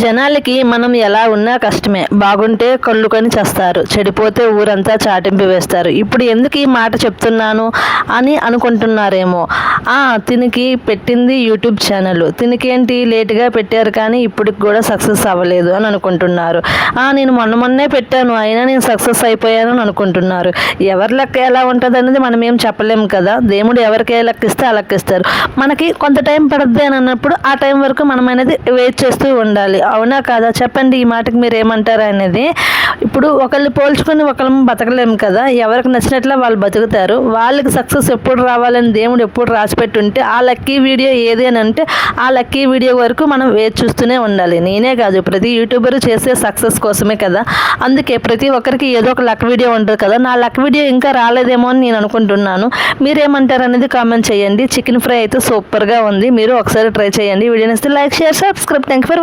జనాలకి మనం ఎలా ఉన్నా కష్టమే. బాగుంటే కళ్ళుకొని చేస్తారు. చెడిపోతే ఊరంతా చాటింపు వేస్తారు. ఇప్పుడు ఎందుకు ఈ మాట చెప్తున్నాను అని అనుకుంటున్నారేమో. తినికి పెట్టింది యూట్యూబ్ ఛానల్. తినికేంటి? లేటుగా పెట్టారు కానీ ఇప్పటికి కూడా సక్సెస్ అవ్వలేదు అని అనుకుంటున్నారు. ఆ నేను మొన్న మొన్నే పెట్టాను. అయినా నేను సక్సెస్ అయిపోయాను అని అనుకుంటున్నారు. ఎవరి లెక్క ఎలా ఉంటుంది అనేది మనం ఏం చెప్పలేము కదా? దేవుడు ఎవరికి ఏ లెక్కిస్తే ఆ లెక్కిస్తారు మనకి కొంత టైం పడుద్ది అని అన్నప్పుడు ఆ టైం వరకు మనం అనేది వెయిట్ చేస్తూ ఉండాలి. అవునా కాదా? చెప్పండి. ఈ మాటకి మీరు ఏమంటారు అనేది. ఇప్పుడు ఒకళ్ళు పోల్చుకొని ఒకళ్ళం బతకలేము కదా? ఎవరికి నచ్చినట్ల వాళ్ళు బతుకుతారు. వాళ్ళకి సక్సెస్ ఎప్పుడు రావాలని దేవుడు ఎప్పుడు రాసి దాచిపెట్టుంటే ఆ లక్కీ వీడియో ఏది అని అంటే ఆ లక్కీ వీడియో వరకు మనం వేచి చూస్తూనే ఉండాలి. నేనే కాదు ప్రతి యూట్యూబర్ చేసే సక్సెస్ కోసమే కదా. అందుకే ప్రతి ఒక్కరికి ఏదో ఒక లక్ వీడియో ఉంటుంది కదా. నా లక్ వీడియో ఇంకా రాలేదేమో అని నేను అనుకుంటున్నాను. మీరేమంటారు అనేది కామెంట్ చేయండి. చికెన్ ఫ్రై అయితే సూపర్గా ఉంది. మీరు ఒకసారి ట్రై చేయండి. వీడియో ఇస్తే like share subscribe. Thank for